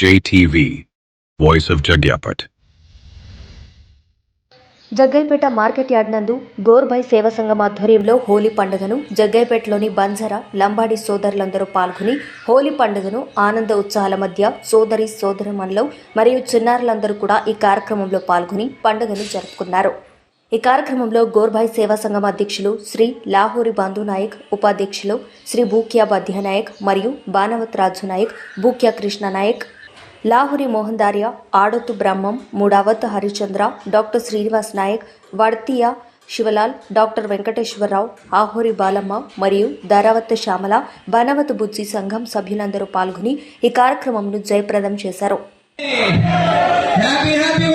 JTV, Voice of Jagyapat. Jaggaiahpet market yard నందు గోర్బాయ్ సేవా సంఘం ఆధ్వర్యంలో హోలీ పండుగను జగ్గైపేటలోని బంజారా లంబాడి సోదరులందరూ పాల్గొని హోలీ పండుగను ఆనంద ఉత్సాహాల మధ్య సోదరి సోదరమణులు మరియు చిన్నారులందరూ కూడా ఈ కార్యక్రమంలో పాల్గొని పండుగను జరుపుకున్నారు ఈ కార్యక్రమంలో గోర్బాయ్ సేవా సంఘం అధ్యక్షులు శ్రీ లాహోరి బంధు నాయక్ ఉపాధ్యక్షులు శ్రీ భూక్యా బద్య నాయక్ మరియు బానవత్ రాజు నాయక్ భూక్యా కృష్ణ నాయక్ లాహురి మోహన్ ఆడత్తు బ్రహ్మం మూడావత్ హరిచంద్ర డాక్టర్ శ్రీనివాస్ నాయక్ వడ్తియా శివలాల్ డాక్టర్ వెంకటేశ్వరరావు ఆహోరి బాలమ్మ మరియు ధరావత్ శ్యామల బనవత్ బుజ్జి సంఘం సభ్యులందరూ పాల్గొని ఈ కార్యక్రమంను జయప్రదం చేశారు. Happy happy